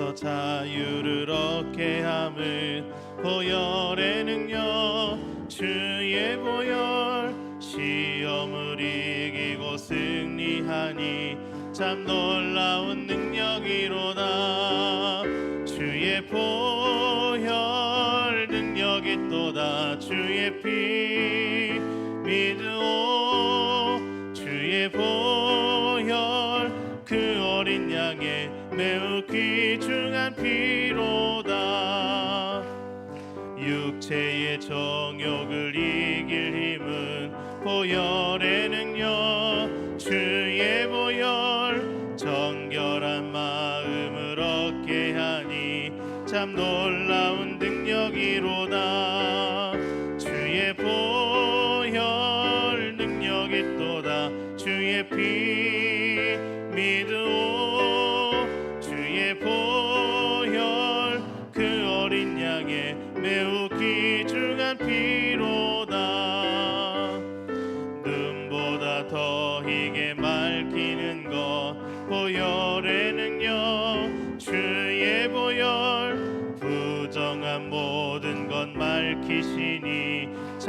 죄에서 자유를 얻게 함을 보혈의 능력 주의 보혈 시험을 이기고 승리하니 참 놀라운 능력이로다. 주의 보혈 능력이 또다. 주의 피 믿으오. 주의 보혈 그 어린 양의 매우 보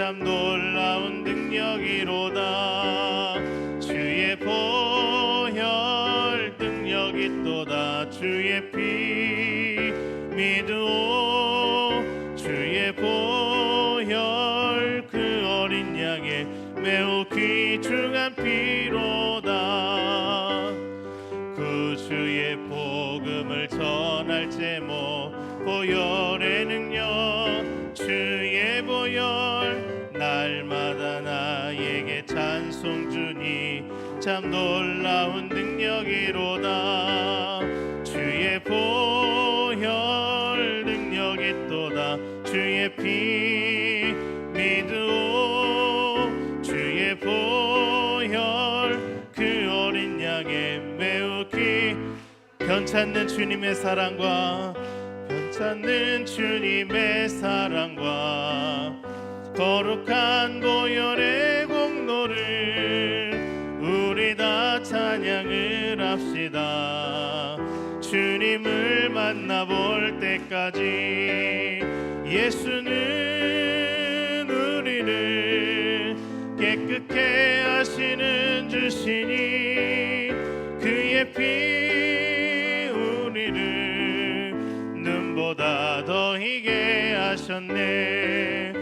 참 놀라운 능력이로다. 주의 보혈 능력이 또다. 주의 피 믿으오. 주의 보혈 그 어린 양의 매우 귀중한 피로다. 구주의 복음을 전할 제목 보혈의 능력. 주의 보혈 송 주니 참 놀라운 능력이로다. 주의 보혈 능력이 또다. 주의 피 믿으오. 주의 보혈 그 어린 양의 매우 귀 변찮는 주님의 사랑과 변찮는 주님의 사랑과 거룩한 보혈의 주님을 만나볼 때까지 예수는 우리를 깨끗게 하시는 주시니 그의 피 우리를 눈보다 더 희게 하셨네.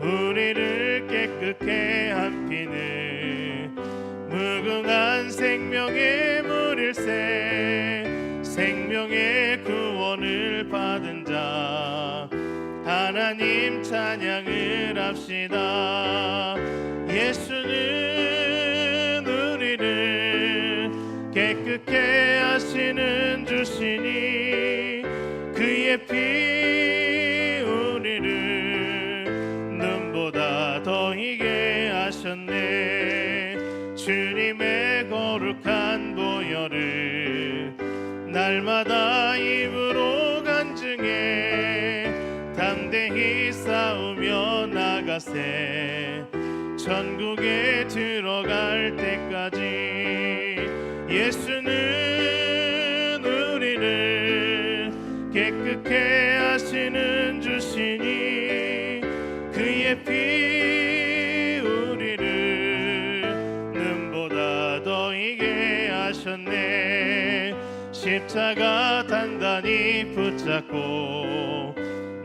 우리를 깨끗게 한 피는 무궁한 생명의 물일세 구원을 받은 자 하나님 찬양을 합시다. 예수는 우리를 깨끗게 하시는 주시니 그의 피 우리를 눈보다 더 희게 하셨네. 주님의 거룩한 보혈을 날마다 나가세. 천국에 들어갈 때까지 예수는 우리를 깨끗게 하시는 주시니 그의 피 우리를 눈보다 더 이게 하셨네. 십자가 단단히 붙잡고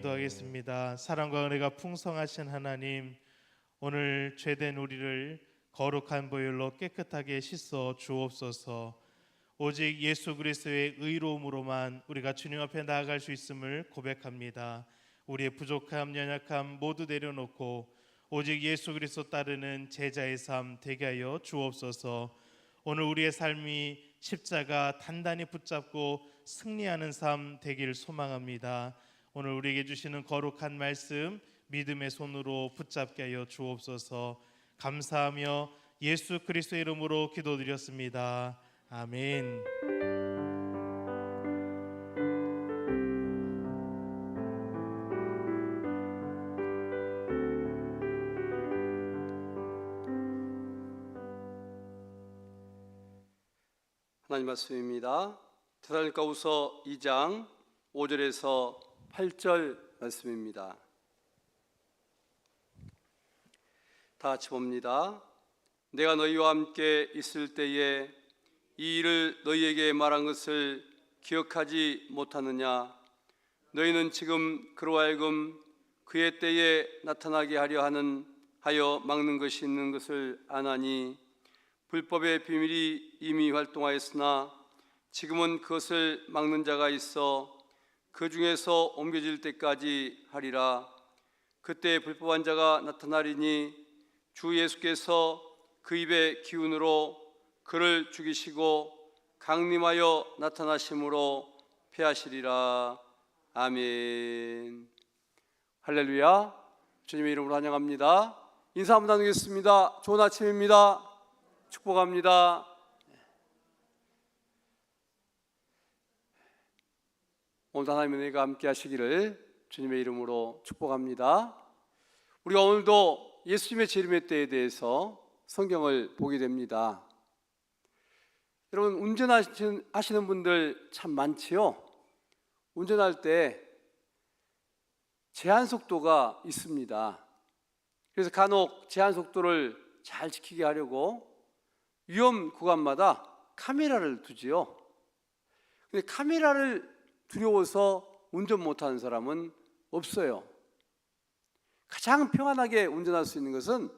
기도하겠습니다 사랑과 은혜가 풍성하신 하나님 오늘 죄된 우리를 거룩한 보혈로 깨끗하게 씻어 주옵소서 오직 예수 그리스도의 의로움으로만 우리가 주님 앞에 나아갈 수 있음을 고백합니다. 우리의 부족함, 연약함 모두 내려놓고 오직 예수 그리스도 따르는 제자의 삶 되게 하여 주옵소서. 오늘 우리의 삶이 십자가 단단히 붙잡고 승리하는 삶 되길 소망합니다. 오늘 우리에게 주시는 거룩한 말씀 믿음의 손으로 붙잡게 하여 주옵소서. 감사하며 예수 그리스도의 이름으로 기도드렸습니다. 아멘. 하나님 말씀입니다. 테살로니가후서 2장 5절에서 8절 말씀입니다. 다 같이 봅니다. 내가 너희와 함께 있을 때에 이 일을 너희에게 말한 것을 기억하지 못하느냐? 너희는 지금 그로 하여금 그의 때에 나타나게 하려 하는 하여 막는 것이 있는 것을 아나니 불법의 비밀이 이미 활동하였으나 지금은 그것을 막는 자가 있어 그 중에서 옮겨질 때까지 하리라. 그때 불법한 자가 나타나리니 주 예수께서 그 입의 기운으로 그를 죽이시고 강림하여 나타나심으로 패하시리라. 아멘. 할렐루야. 주님의 이름으로 환영합니다. 인사 한번 나누겠습니다. 좋은 아침입니다. 축복합니다. 오늘 하나님의 은혜가 함께 하시기를 주님의 이름으로 축복합니다. 우리가 오늘도 예수님의 재림의 때에 대해서 성경을 보게 됩니다. 여러분 운전하시는 하시는 분들 참 많지요. 운전할 때 제한 속도가 있습니다. 그래서 간혹 제한 속도를 잘 지키게 하려고 위험 구간마다 카메라를 두지요. 근데 카메라를 두려워서 운전 못하는 사람은 없어요. 가장 평안하게 운전할 수 있는 것은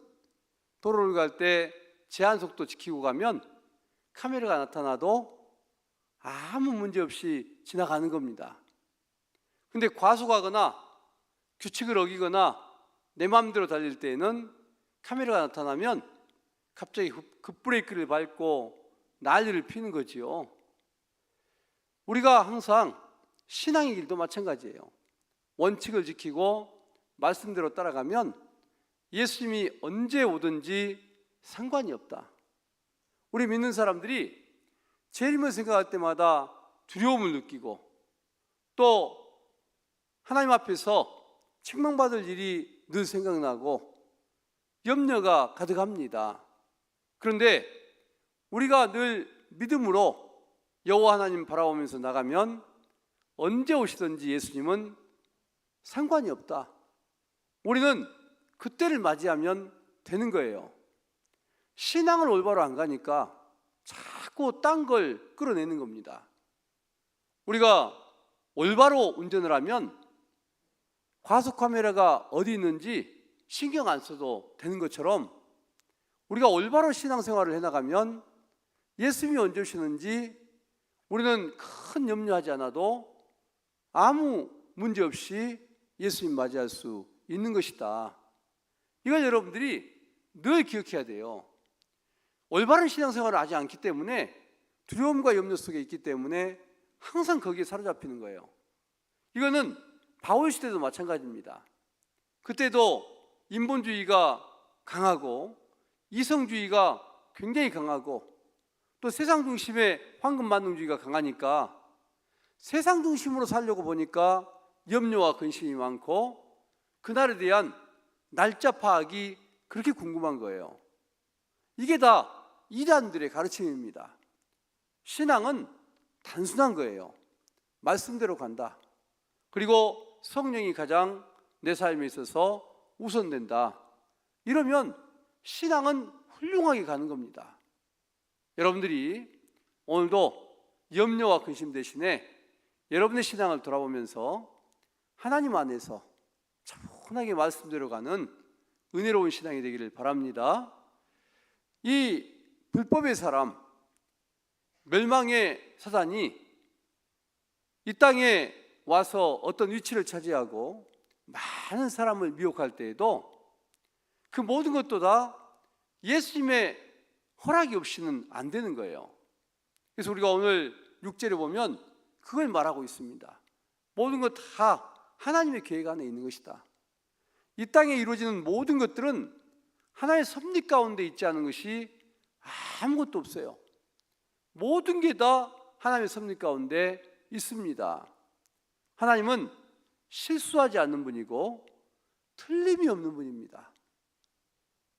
도로를 갈 때 제한 속도 지키고 가면 카메라가 나타나도 아무 문제 없이 지나가는 겁니다. 근데 과속하거나 규칙을 어기거나 내 마음대로 달릴 때에는 카메라가 나타나면 갑자기 급- 급브레이크를 밟고 난리를 피는 거지요. 우리가 항상 신앙의 길도 마찬가지예요. 원칙을 지키고 말씀대로 따라가면 예수님이 언제 오든지 상관이 없다. 우리 믿는 사람들이 재림을 생각할 때마다 두려움을 느끼고 또 하나님 앞에서 책망받을 일이 늘 생각나고 염려가 가득합니다. 그런데 우리가 늘 믿음으로 여호와 하나님 바라보면서 나가면 언제 오시든지 예수님은 상관이 없다. 우리는 그때를 맞이하면 되는 거예요. 신앙을 올바로 안 가니까 자꾸 딴 걸 끌어내는 겁니다. 우리가 올바로 운전을 하면 과속 카메라가 어디 있는지 신경 안 써도 되는 것처럼 우리가 올바로 신앙생활을 해나가면 예수님이 언제 오시는지 우리는 큰 염려하지 않아도 아무 문제 없이 예수님 맞이할 수 있는 것이다. 이걸 여러분들이 늘 기억해야 돼요. 올바른 신앙생활을 하지 않기 때문에 두려움과 염려 속에 있기 때문에 항상 거기에 사로잡히는 거예요. 이거는 바울 시대도 마찬가지입니다. 그때도 인본주의가 강하고 이성주의가 굉장히 강하고 또 세상 중심의 황금 만능주의가 강하니까 세상 중심으로 살려고 보니까 염려와 근심이 많고 그날에 대한 날짜 파악이 그렇게 궁금한 거예요. 이게 다 이단들의 가르침입니다. 신앙은 단순한 거예요. 말씀대로 간다. 그리고 성령이 가장 내 삶에 있어서 우선된다. 이러면 신앙은 훌륭하게 가는 겁니다. 여러분들이 오늘도 염려와 근심 대신에 여러분의 신앙을 돌아보면서 하나님 안에서 차분하게 말씀대로 가는 은혜로운 신앙이 되기를 바랍니다. 이 불법의 사람, 멸망의 사단이 이 땅에 와서 어떤 위치를 차지하고 많은 사람을 미혹할 때에도 그 모든 것도 다 예수님의 허락이 없이는 안 되는 거예요. 그래서 우리가 오늘 6절에 보면 그걸 말하고 있습니다. 모든 것 다 하나님의 계획 안에 있는 것이다. 이 땅에 이루어지는 모든 것들은 하나의 섭리 가운데 있지 않은 것이 아무것도 없어요. 모든 게 다 하나님의 섭리 가운데 있습니다. 하나님은 실수하지 않는 분이고 틀림이 없는 분입니다.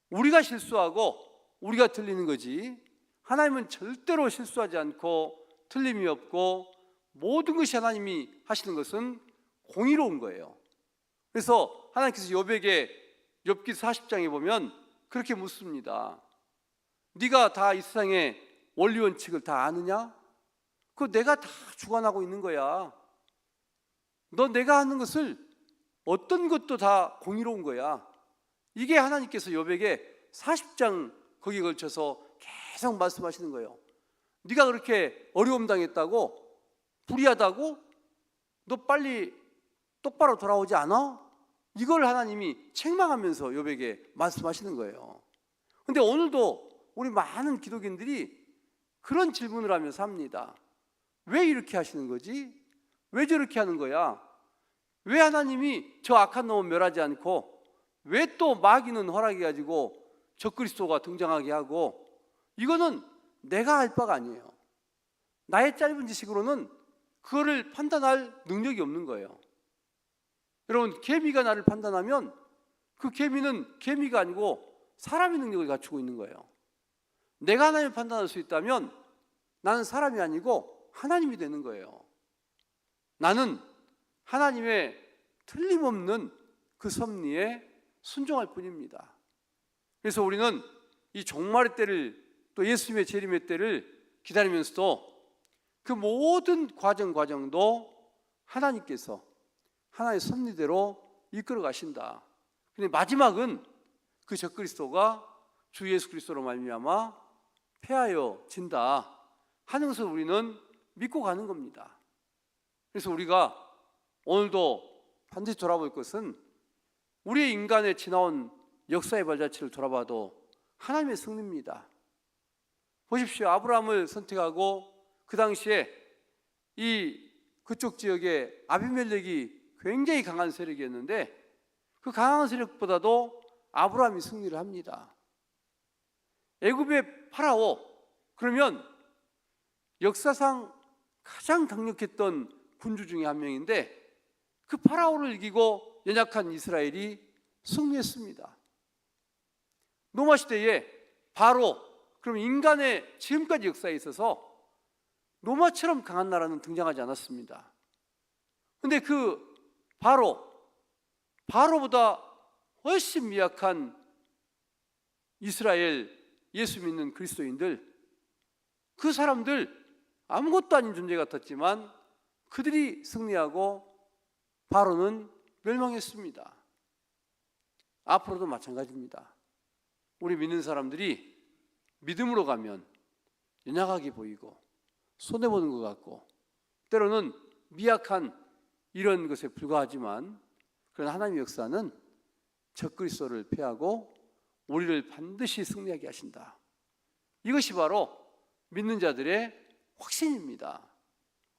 우리가 실수하고 우리가 틀리는 거지 하나님은 절대로 실수하지 않고 틀림이 없고 모든 것이 하나님이 하시는 것은 공의로운 거예요. 그래서 하나님께서 욥에게 욥기 40장에 보면 그렇게 묻습니다. 네가 다 이 세상의 원리 원칙을 다 아느냐? 그거 내가 다 주관하고 있는 거야. 너 내가 하는 것을 어떤 것도 다 공의로운 거야. 이게 하나님께서 욥에게 40장 거기에 걸쳐서 계속 말씀하시는 거예요. 네가 그렇게 어려움 당했다고 불의하다고 너 빨리 똑바로 돌아오지 않아? 이걸 하나님이 책망하면서 욥에게 말씀하시는 거예요. 근데 오늘도 우리 많은 기독인들이 그런 질문을 하며 삽니다. 왜 이렇게 하시는 거지? 왜 저렇게 하는 거야? 왜 하나님이 저 악한 놈을 멸하지 않고 왜 또 마귀는 허락해 가지고 적그리스도가 등장하게 하고 이거는 내가 할 바가 아니에요. 나의 짧은 지식으로는 그거를 판단할 능력이 없는 거예요. 여러분 개미가 나를 판단하면 그 개미는 개미가 아니고 사람의 능력을 갖추고 있는 거예요. 내가 하나님을 판단할 수 있다면 나는 사람이 아니고 하나님이 되는 거예요. 나는 하나님의 틀림없는 그 섭리에 순종할 뿐입니다. 그래서 우리는 이 종말의 때를 또 예수님의 재림의 때를 기다리면서도 그 모든 과정 과정도 하나님께서 하나의 섭리대로 이끌어 가신다. 근데 마지막은 그 적그리스도가 주 예수 그리스도로 말미암아 패하여 진다 하는 것을 우리는 믿고 가는 겁니다. 그래서 우리가 오늘도 반드시 돌아볼 것은 우리의 인간의 지나온 역사의 발자취를 돌아봐도 하나님의 승리입니다. 보십시오. 아브라함을 선택하고 그 당시에 이 그쪽 지역에 아비멜렉이 굉장히 강한 세력이었는데 그 강한 세력보다도 아브라함이 승리를 합니다. 애굽의 파라오 그러면 역사상 가장 강력했던 군주 중에 한 명인데 그 파라오를 이기고 연약한 이스라엘이 승리했습니다. 노마 시대에 바로 그럼 인간의 지금까지 역사에 있어서 로마처럼 강한 나라는 등장하지 않았습니다. 근데 그 바로 바로보다 훨씬 미약한 이스라엘 예수 믿는 그리스도인들 그 사람들 아무것도 아닌 존재 같았지만 그들이 승리하고 바로는 멸망했습니다. 앞으로도 마찬가지입니다. 우리 믿는 사람들이 믿음으로 가면 연약하게 보이고 손해 보는 것 같고 때로는 미약한 이런 것에 불과하지만 그런 하나님의 역사는 적그리스도를 패하고 우리를 반드시 승리하게 하신다. 이것이 바로 믿는 자들의 확신입니다.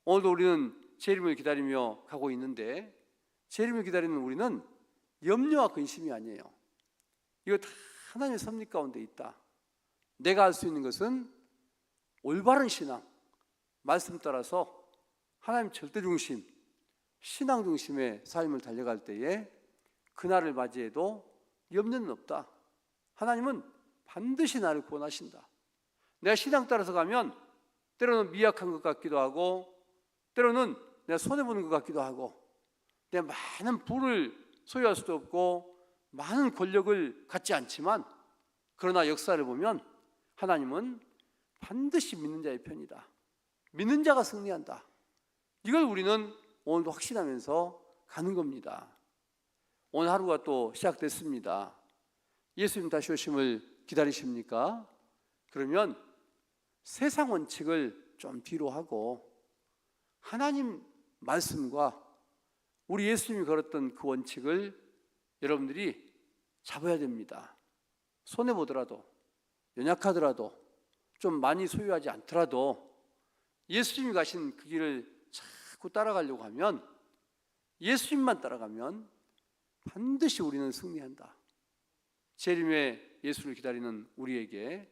오늘도 우리는 재림을 기다리며 가고 있는데 재림을 기다리는 우리는 염려와 근심이 아니에요. 이거 다 하나님의 섭리 가운데 있다. 내가 할 수 있는 것은 올바른 신앙, 말씀 따라서 하나님 절대 중심, 신앙 중심의 삶을 달려갈 때에 그날을 맞이해도 염려는 없다. 하나님은 반드시 나를 구원하신다. 내가 신앙 따라서 가면 때로는 미약한 것 같기도 하고 때로는 내가 손해보는 것 같기도 하고 내가 많은 부를 소유할 수도 없고 많은 권력을 갖지 않지만 그러나 역사를 보면 하나님은 반드시 믿는 자의 편이다. 믿는 자가 승리한다. 이걸 우리는 오늘도 확신하면서 가는 겁니다. 오늘 하루가 또 시작됐습니다. 예수님 다시 오심을 기다리십니까? 그러면 세상 원칙을 좀 뒤로 하고 하나님 말씀과 우리 예수님이 걸었던 그 원칙을 여러분들이 잡아야 됩니다. 손해 보더라도 연약하더라도 좀 많이 소유하지 않더라도 예수님이 가신 그 길을 자꾸 따라가려고 하면 예수님만 따라가면 반드시 우리는 승리한다. 재림의 예수를 기다리는 우리에게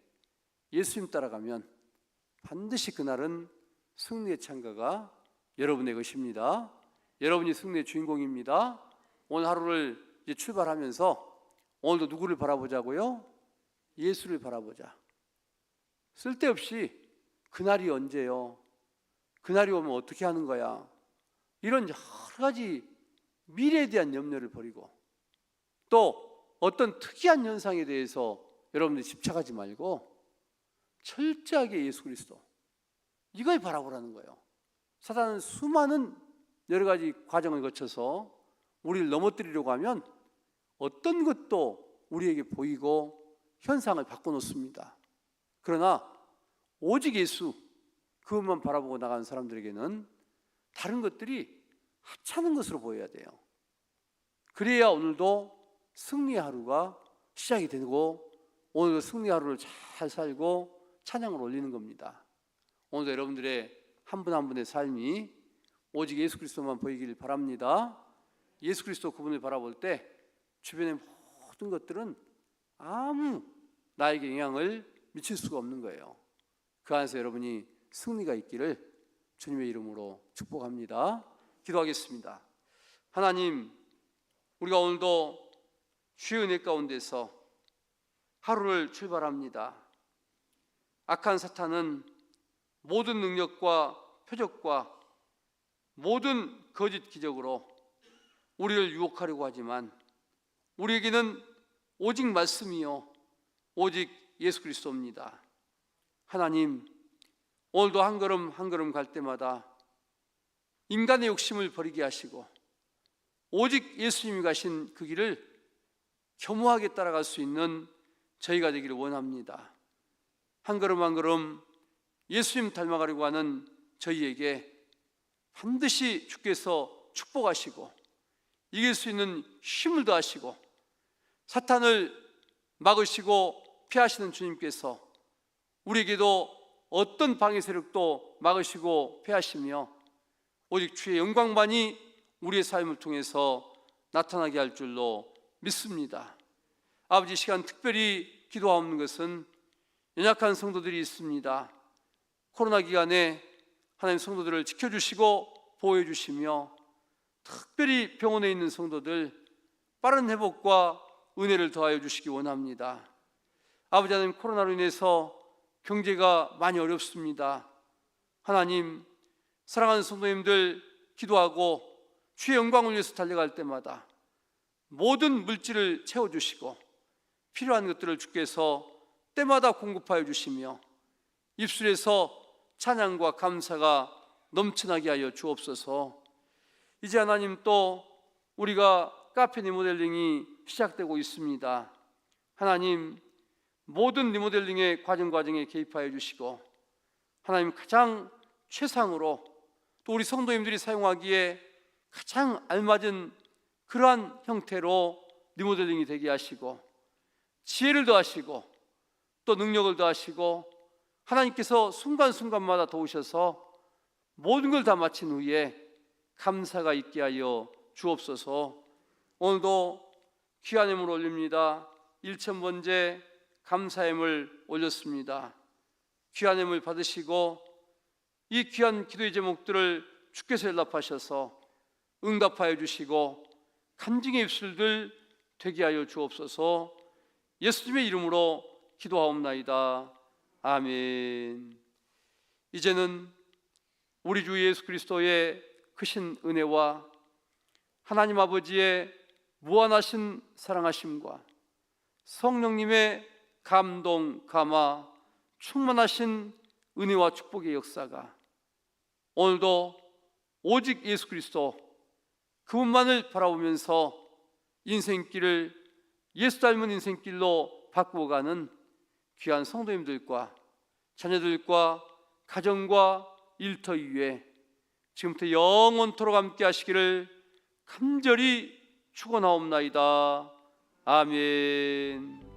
예수님 따라가면 반드시 그날은 승리의 창가가 여러분의 것입니다. 여러분이 승리의 주인공입니다. 오늘 하루를 이제 출발하면서 오늘도 누구를 바라보자고요? 예수를 바라보자. 쓸데없이 그날이 언제요? 그날이 오면 어떻게 하는 거야? 이런 여러 가지 미래에 대한 염려를 버리고 또 어떤 특이한 현상에 대해서 여러분들이 집착하지 말고 철저하게 예수 그리스도 이걸 바라보라는 거예요. 사단은 수많은 여러 가지 과정을 거쳐서 우리를 넘어뜨리려고 하면 어떤 것도 우리에게 보이고 현상을 바꿔놓습니다. 그러나 오직 예수 그것만 바라보고 나가는 사람들에게는 다른 것들이 하찮은 것으로 보여야 돼요. 그래야 오늘도 승리의 하루가 시작이 되고 오늘도 승리의 하루를 잘 살고 찬양을 올리는 겁니다. 오늘도 여러분들의 한 분한 분의 삶이 오직 예수 그리스도만 보이기를 바랍니다. 예수 그리스도 그분을 바라볼 때 주변의 모든 것들은 아무 나에게 영향을 미칠 수가 없는 거예요. 그 안에서 여러분이 승리가 있기를 주님의 이름으로 축복합니다. 기도하겠습니다. 하나님, 우리가 오늘도 주의 은혜 가운데서 하루를 출발합니다. 악한 사탄은 모든 능력과 표적과 모든 거짓 기적으로 우리를 유혹하려고 하지만 우리에게는 오직 말씀이요 오직 예수 그리스도입니다. 하나님 오늘도 한 걸음 한 걸음 갈 때마다 인간의 욕심을 버리게 하시고 오직 예수님이 가신 그 길을 겸허하게 따라갈 수 있는 저희가 되기를 원합니다. 한 걸음 한 걸음 예수님 닮아가려고 하는 저희에게 반드시 주께서 축복하시고 이길 수 있는 힘을 더하시고 사탄을 막으시고 피하시는 주님께서 우리에게도 어떤 방해 세력도 막으시고 피하시며 오직 주의 영광만이 우리의 삶을 통해서 나타나게 할 줄로 믿습니다. 아버지 시간 특별히 기도하는 것은 연약한 성도들이 있습니다. 코로나 기간에 하나님 성도들을 지켜주시고 보호해 주시며 특별히 병원에 있는 성도들 빠른 회복과 은혜를 더하여 주시기 원합니다. 아버지 하나님 코로나로 인해서 경제가 많이 어렵습니다. 하나님 사랑하는 성도님들 기도하고 주의 영광을 위해서 달려갈 때마다 모든 물질을 채워 주시고 필요한 것들을 주께서 때마다 공급하여 주시며 입술에서 찬양과 감사가 넘쳐나게 하여 주옵소서. 이제 하나님 또 우리가 카페 리모델링이 시작되고 있습니다. 하나님 모든 리모델링의 과정 과정에 개입하여 주시고 하나님 가장 최상으로 또 우리 성도님들이 사용하기에 가장 알맞은 그러한 형태로 리모델링이 되게 하시고 지혜를 더하시고 또 능력을 더하시고 하나님께서 순간순간마다 도우셔서 모든 걸 다 마친 후에 감사가 있게 하여 주옵소서. 오늘도 귀한 힘을 올립니다. 1천 번째 감사함을 올렸습니다 귀한 힘을 받으시고 이 귀한 기도의 제목들을 주께서 연락하셔서 응답하여 주시고 간증의 입술들 되게 하여 주옵소서 예수님의 이름으로 기도하옵나이다. 아멘. 이제는 우리 주 예수 그리스도의 크신 은혜와 하나님 아버지의 무한하신 사랑하심과 성령님의 감동, 감화, 충만하신 은혜와 축복의 역사가 오늘도 오직 예수 그리스도 그분만을 바라보면서 인생길을 예수 닮은 인생길로 바꾸어 가는 귀한 성도님들과 자녀들과 가정과 일터 위에 지금부터 영원토록 함께 하시기를 간절히 축원하옵나이다. 아멘.